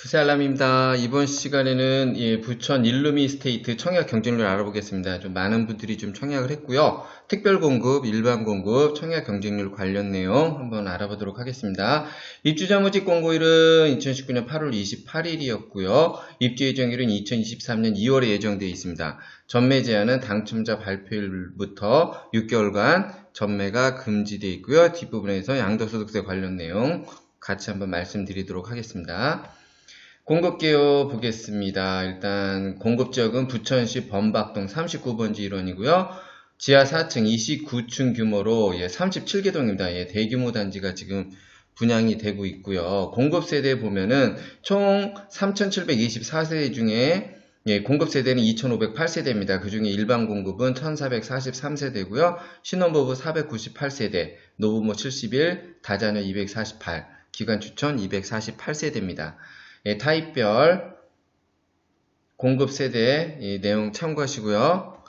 부세알람입니다. 이번 시간에는 예, 부천 일루미 스테이트 청약 경쟁률 알아보겠습니다. 좀 많은 분들이 좀 청약을 했고요. 특별 공급, 일반 공급, 청약 경쟁률 관련 내용 한번 알아보도록 하겠습니다. 입주자 모집 공고일은 2019년 8월 28일이었고요. 입주 예정일은 2023년 2월에 예정되어 있습니다. 전매 제한은 당첨자 발표일부터 6개월간 전매가 금지되어 있고요. 뒷부분에서 양도소득세 관련 내용 같이 한번 말씀드리도록 하겠습니다. 공급개요 보겠습니다. 일단 공급지역은 부천시 범박동 39번지 일원이고요. 지하 4층 29층 규모로 예, 37개 동입니다. 예, 대규모 단지가 지금 분양이 되고 있고요. 공급 세대 보면은 총 3,724세대 중에 예, 공급 세대는 2,508세대입니다. 그 중에 일반 공급은 1,443세대고요. 신혼부부 498세대, 노부모 71, 다자녀 248, 기관 추천 248세대입니다. 예, 타입별 공급 세대 예, 내용 참고하시고요.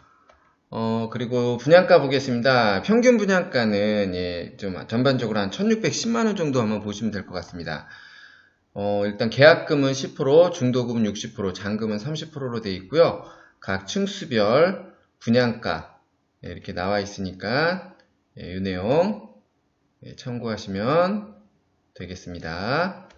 어, 그리고 분양가 보겠습니다. 평균 분양가는 예, 좀 전반적으로 한 1610만원 정도 한번 보시면 될 것 같습니다. 어, 일단 계약금은 10%, 중도금은 60%, 잔금은 30%로 되어 있고요. 각 층수별 분양가 예, 이렇게 나와 있으니까 예, 이 내용 예, 참고하시면 되겠습니다.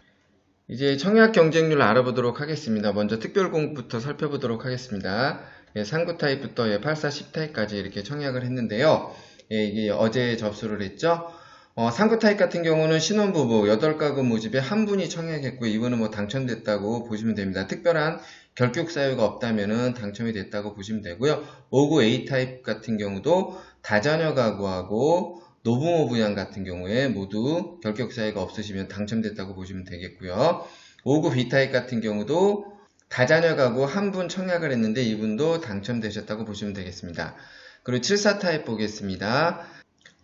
이제 청약 경쟁률 알아보도록 하겠습니다. 먼저 특별 공부터 살펴보도록 하겠습니다. 예, 상구 타입부터 예, 84, 10타입까지 이렇게 청약을 했는데요. 예, 이게 어제 접수를 했죠. 어, 상구 타입 같은 경우는 신혼부부 8가구 모집에 한 분이 청약했고 이분은 뭐 당첨됐다고 보시면 됩니다. 특별한 결격 사유가 없다면 당첨이 됐다고 보시면 되고요. 59 A 타입 같은 경우도 다자녀 가구하고 노부모 부양 같은 경우에 모두 결격 사유가 없으시면 당첨됐다고 보시면 되겠고요. 59 B타입 같은 경우도 다자녀 가구 한 분 청약을 했는데 이분도 당첨되셨다고 보시면 되겠습니다. 그리고 74 타입 보겠습니다.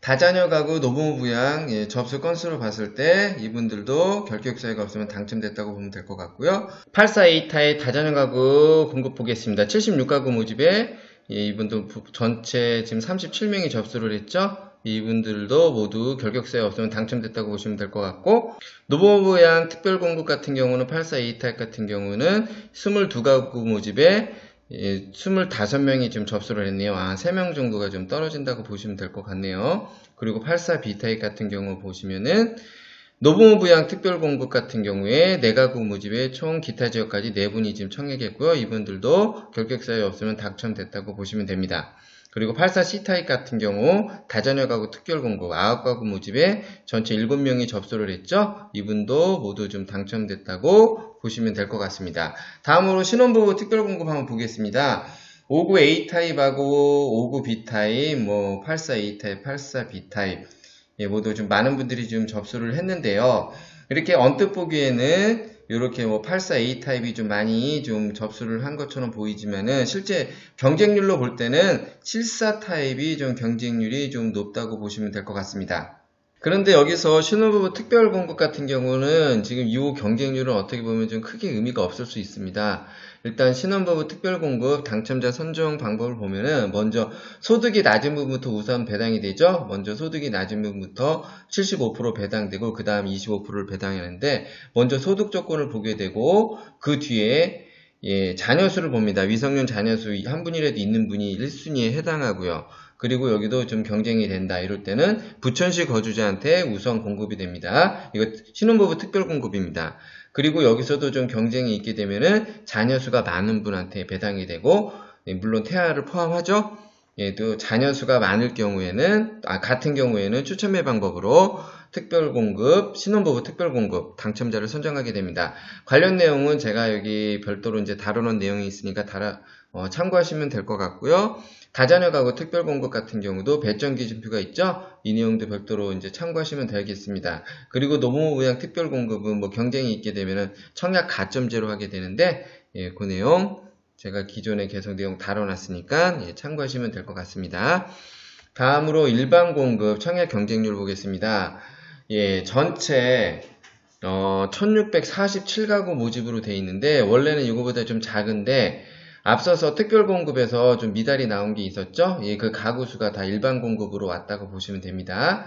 다자녀 가구 노부모 부양 예, 접수 건수로 봤을 때 이분들도 결격 사유가 없으면 당첨됐다고 보면 될 것 같고요. 84A 타입 다자녀 가구 공급 보겠습니다. 76가구 모집에 예, 이분도 전체 지금 37명이 접수를 했죠. 이분들도 모두 결격사에 없으면 당첨됐다고 보시면 될 것 같고 노보부 양 특별공급 같은 경우는 84A 타입 같은 경우는 22가구 모집에 예, 25명이 좀 접수를 했네요. 아, 3명 정도가 좀 떨어진다고 보시면 될 것 같네요. 그리고 84B 타입 같은 경우 보시면은 노부모 부양 특별공급 같은 경우에 내가구 모집에 총 기타 지역까지 4분이 지금 청약했고요. 이분들도 결격사유 없으면 당첨됐다고 보시면 됩니다. 그리고 84C 타입 같은 경우 다자녀 가구 특별 공급 9가구 모집에 전체 7명이 접수를 했죠. 이분도 모두 좀 당첨됐다고 보시면 될 것 같습니다. 다음으로 신혼부부 특별 공급 한번 보겠습니다. 59A 타입하고 59B 타입, 뭐 84A 타입, 84B 타입 예, 모두 좀 많은 분들이 좀 접수를 했는데요. 이렇게 언뜻 보기에는 이렇게 뭐 84A 타입이 좀 많이 좀 접수를 한 것처럼 보이지만은 실제 경쟁률로 볼 때는 74 타입이 좀 경쟁률이 좀 높다고 보시면 될 것 같습니다. 그런데 여기서 신혼부부 특별 공급 같은 경우는 지금 이후 경쟁률은 어떻게 보면 좀 크게 의미가 없을 수 있습니다. 일단 신혼부부 특별 공급 당첨자 선정 방법을 보면은 먼저 소득이 낮은 부분부터 우선 배당이 되죠. 먼저 소득이 낮은 부분부터 75% 배당되고 그 다음 25%를 배당하는데 먼저 소득 조건을 보게 되고 그 뒤에 예, 자녀 수를 봅니다. 위성년 자녀 수 한 분이라도 있는 분이 1순위에 해당하고요. 그리고 여기도 좀 경쟁이 된다. 이럴 때는 부천시 거주자한테 우선 공급이 됩니다. 이거 신혼부부 특별 공급입니다. 그리고 여기서도 좀 경쟁이 있게 되면은 자녀 수가 많은 분한테 배당이 되고 예, 물론 태아를 포함하죠. 예, 또 자녀 수가 많을 경우에는 아, 같은 경우에는 추첨의 방법으로 특별 공급, 신혼부부 특별 공급 당첨자를 선정하게 됩니다. 관련 내용은 제가 여기 별도로 이제 다루는 내용이 있으니까 달아, 어, 참고하시면 될 것 같고요. 다자녀 가구 특별 공급 같은 경우도 배정 기준표가 있죠. 이 내용도 별도로 이제 참고하시면 되겠습니다. 그리고 노무부 부양 특별 공급은 뭐 경쟁이 있게 되면은 청약 가점제로 하게 되는데 예, 그 내용 제가 기존에 계속 내용 다뤄놨으니까 예, 참고하시면 될 것 같습니다. 다음으로 일반 공급 청약 경쟁률 보겠습니다. 예, 전체 어, 1647가구 모집으로 되어 있는데 원래는 이거보다 좀 작은데 앞서서 특별 공급에서 좀 미달이 나온 게 있었죠? 예, 그 가구 수가 다 일반 공급으로 왔다고 보시면 됩니다.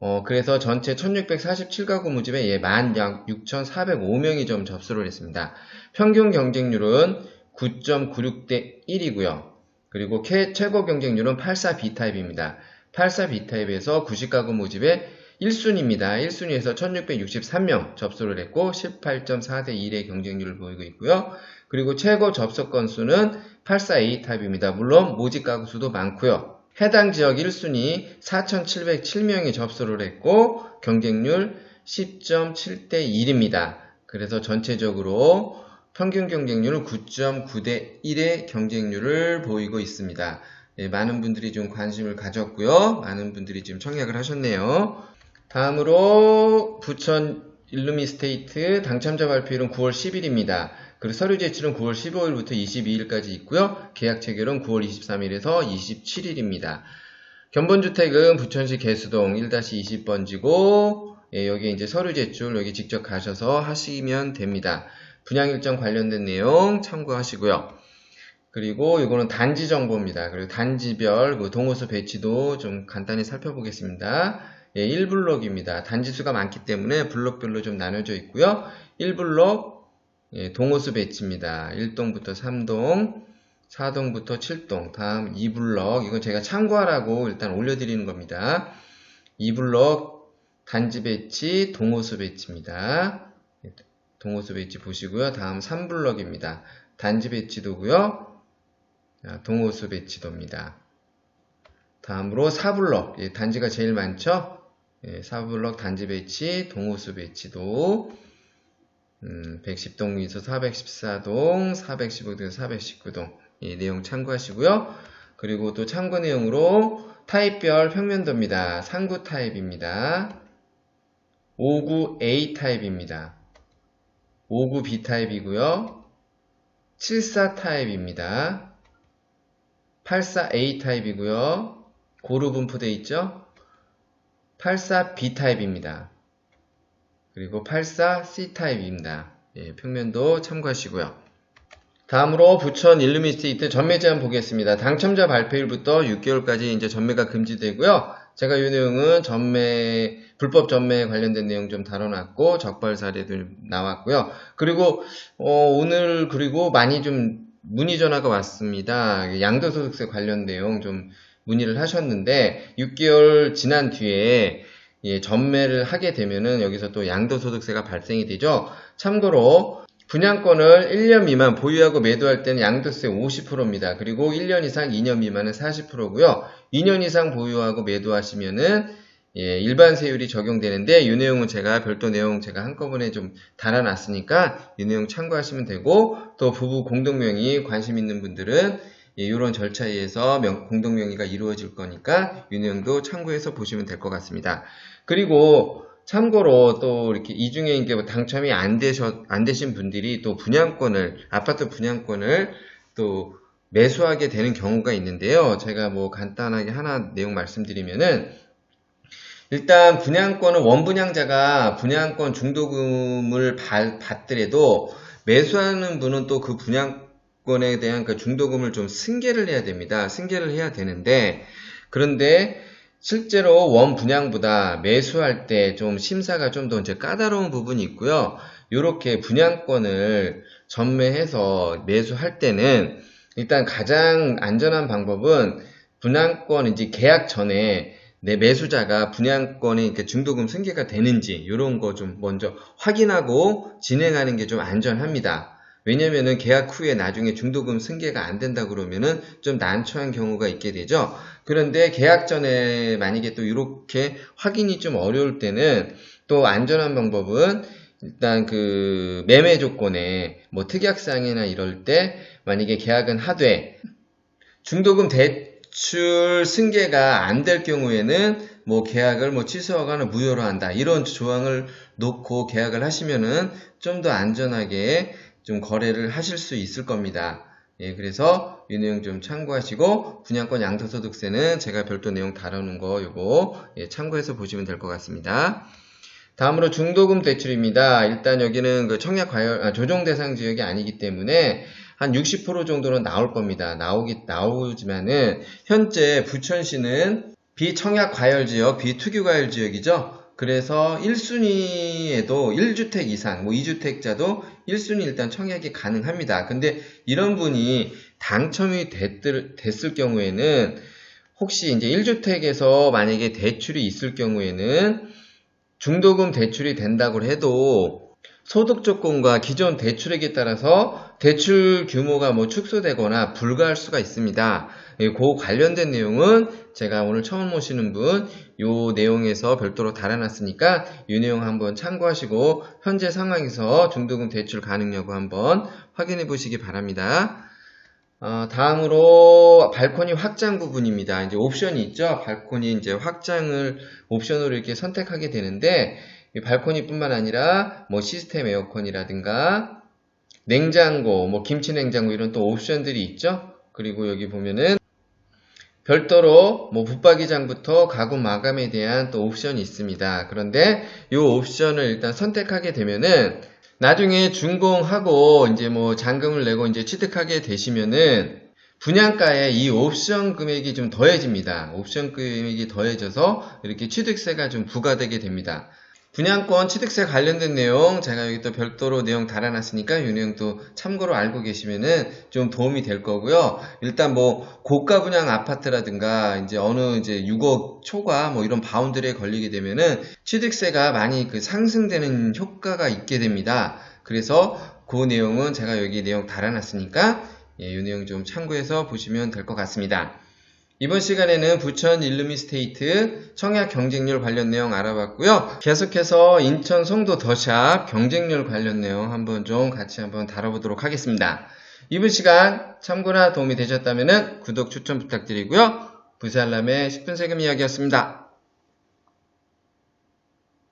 어, 그래서 전체 1647가구 모집에 예, 만약 6,405명이 좀 접수를 했습니다. 평균 경쟁률은 9.96대 1이고요. 그리고 캐- 최고 경쟁률은 84B타입입니다. 84B타입에서 90가구 모집에 1순위입니다. 1순위에서 1663명 접수를 했고 18.4대 1의 경쟁률을 보이고 있고요. 그리고 최고 접속 건수는 84A 타입입니다. 물론 모집 가구 수도 많고요. 해당 지역 1순위 4,707명이 접수를 했고 경쟁률 10.7대 1입니다. 그래서 전체적으로 평균 경쟁률은 9.9대 1의 경쟁률을 보이고 있습니다. 예, 많은 분들이 좀 관심을 가졌고요. 많은 분들이 지금 청약을 하셨네요. 다음으로 부천 일루미 스테이트 당첨자 발표일은 9월 10일입니다. 그리고 서류 제출은 9월 15일부터 22일까지 있고요. 계약 체결은 9월 23일에서 27일입니다. 견본주택은 부천시 개수동 1-20번지고 예, 여기 이제 서류 제출 여기 직접 가셔서 하시면 됩니다. 분양 일정 관련된 내용 참고하시고요. 그리고 이거는 단지 정보입니다. 그리고 단지별 그 동호수 배치도 좀 간단히 살펴보겠습니다. 예, 1블록입니다. 단지 수가 많기 때문에 블록별로 좀 나눠져 있고요. 1블록 예, 동호수 배치입니다. 1동부터 3동, 4동부터 7동, 다음 2블럭, 이건 제가 참고하라고 일단 올려드리는 겁니다. 2블럭 단지 배치, 동호수 배치입니다. 예, 동호수 배치 보시고요. 다음 3블럭입니다. 단지 배치도고요. 자, 동호수 배치도입니다. 다음으로 4블럭, 예, 단지가 제일 많죠? 예, 4블럭 단지 배치, 동호수 배치도, 음, 110동에서 414동, 415동에서 419동, 이 내용 참고하시고요. 그리고 또 참고 내용으로 타입별 평면도입니다. 상구 타입입니다. 59A 타입입니다. 59B 타입이고요. 74 타입입니다. 84A 타입이고요. 고루 분포되어 있죠? 84B 타입입니다. 그리고 84C 타입입니다. 예, 평면도 참고하시고요. 다음으로 부천 일루미스테이트 전매 제한 보겠습니다. 당첨자 발표일부터 6개월까지 이제 전매가 금지되고요. 제가 이 내용은 전매 불법 전매에 관련된 내용 좀 다뤄놨고 적발 사례도 나왔고요. 그리고 어, 오늘 그리고 많이 좀 문의 전화가 왔습니다. 양도소득세 관련 내용 좀 문의를 하셨는데 6개월 지난 뒤에 예, 전매를 하게 되면은 여기서 또 양도소득세가 발생이 되죠. 참고로 분양권을 1년 미만 보유하고 매도할 때는 양도세 50%입니다. 그리고 1년 이상 2년 미만은 40%고요. 2년 이상 보유하고 매도하시면은 예, 일반 세율이 적용되는데 이 내용은 제가 별도 내용 제가 한꺼번에 좀 달아놨으니까 이 내용 참고하시면 되고 또 부부 공동명의 관심 있는 분들은 예, 이런 절차에 의해서 명- 공동명의가 이루어질 거니까 이 내용도 참고해서 보시면 될 것 같습니다. 그리고 참고로 또 이렇게 이 중에 이제 뭐 당첨이 안 되셔 안 되신 분들이 또 분양권을 아파트 분양권을 또 매수하게 되는 경우가 있는데요. 제가 뭐 간단하게 하나 내용 말씀드리면은 일단 분양권은 원분양자가 분양권 중도금을 받- 받더라도 매수하는 분은 또 그 분양 권에 대한 그 중도금을 좀 승계를 해야 됩니다. 승계를 해야 되는데 그런데 실제로 원 분양보다 매수할 때 좀 심사가 좀 더 이제 까다로운 부분이 있고요. 이렇게 분양권을 전매해서 매수할 때는 일단 가장 안전한 방법은 분양권 이제 계약 전에 내 매수자가 분양권에 이렇게 중도금 승계가 되는지 이런 거 좀 먼저 확인하고 진행하는 게 좀 안전합니다. 왜냐면은 계약 후에 나중에 중도금 승계가 안 된다 그러면은 좀 난처한 경우가 있게 되죠. 그런데 계약 전에 만약에 또 이렇게 확인이 좀 어려울 때는 또 안전한 방법은 일단 그 매매 조건에 뭐 특약상이나 이럴 때 만약에 계약은 하되 중도금 대출 승계가 안 될 경우에는 뭐 계약을 뭐 취소하거나 무효로 한다 이런 조항을 놓고 계약을 하시면은 좀 더 안전하게 좀 거래를 하실 수 있을 겁니다. 예, 그래서 이 내용 좀 참고하시고 분양권 양도소득세는 제가 별도 내용 다루는 거 요거 예, 참고해서 보시면 될 것 같습니다. 다음으로 중도금 대출입니다. 일단 여기는 그 청약 과열 아, 조정 대상 지역이 아니기 때문에 한 60% 정도는 나올 겁니다. 나오기 나오지만은 현재 부천시는 비청약 과열 지역, 비투기 과열 지역이죠. 그래서 1순위에도 1주택 이상, 뭐 2주택자도 1순위 일단 청약이 가능합니다. 근데 이런 분이 당첨이 됐을, 됐을 경우에는 혹시 이제 1주택에서 만약에 대출이 있을 경우에는 중도금 대출이 된다고 해도 소득 조건과 기존 대출액에 따라서 대출 규모가 뭐 축소되거나 불가할 수가 있습니다. 예, 그 관련된 내용은 제가 오늘 처음 오시는 분, 요 내용에서 별도로 달아놨으니까 이 내용 한번 참고하시고 현재 상황에서 중도금 대출 가능 여부 한번 확인해 보시기 바랍니다. 어, 다음으로 발코니 확장 부분입니다. 이제 옵션이 있죠. 발코니 이제 확장을 옵션으로 이렇게 선택하게 되는데 이 발코니뿐만 아니라 뭐 시스템 에어컨이라든가 냉장고, 뭐 김치 냉장고 이런 또 옵션들이 있죠. 그리고 여기 보면은 별도로 뭐 붙박이장부터 가구 마감에 대한 또 옵션이 있습니다. 그런데 이 옵션을 일단 선택하게 되면은 나중에 준공하고 이제 뭐 잔금을 내고 이제 취득하게 되시면은 분양가에 이 옵션 금액이 좀 더해집니다. 옵션 금액이 더해져서 이렇게 취득세가 좀 부과되게 됩니다. 분양권 취득세 관련된 내용 제가 여기 또 별도로 내용 달아놨으니까 이 내용 도 참고로 알고 계시면은 좀 도움이 될 거고요. 일단 뭐 고가 분양 아파트라든가 이제 어느 이제 6억 초과 뭐 이런 바운드리에 걸리게 되면은 취득세가 많이 그 상승되는 효과가 있게 됩니다. 그래서 그 내용은 제가 여기 내용 달아놨으니까 예, 이 내용 좀 참고해서 보시면 될 것 같습니다. 이번 시간에는 부천 일루미스테이트 청약 경쟁률 관련 내용 알아봤고요. 계속해서 인천 송도 더샵 경쟁률 관련 내용 한번 좀 같이 한번 다뤄보도록 하겠습니다. 이번 시간 참고나 도움이 되셨다면 구독 추천 부탁드리고요. 부살람의 10분 세금 이야기였습니다.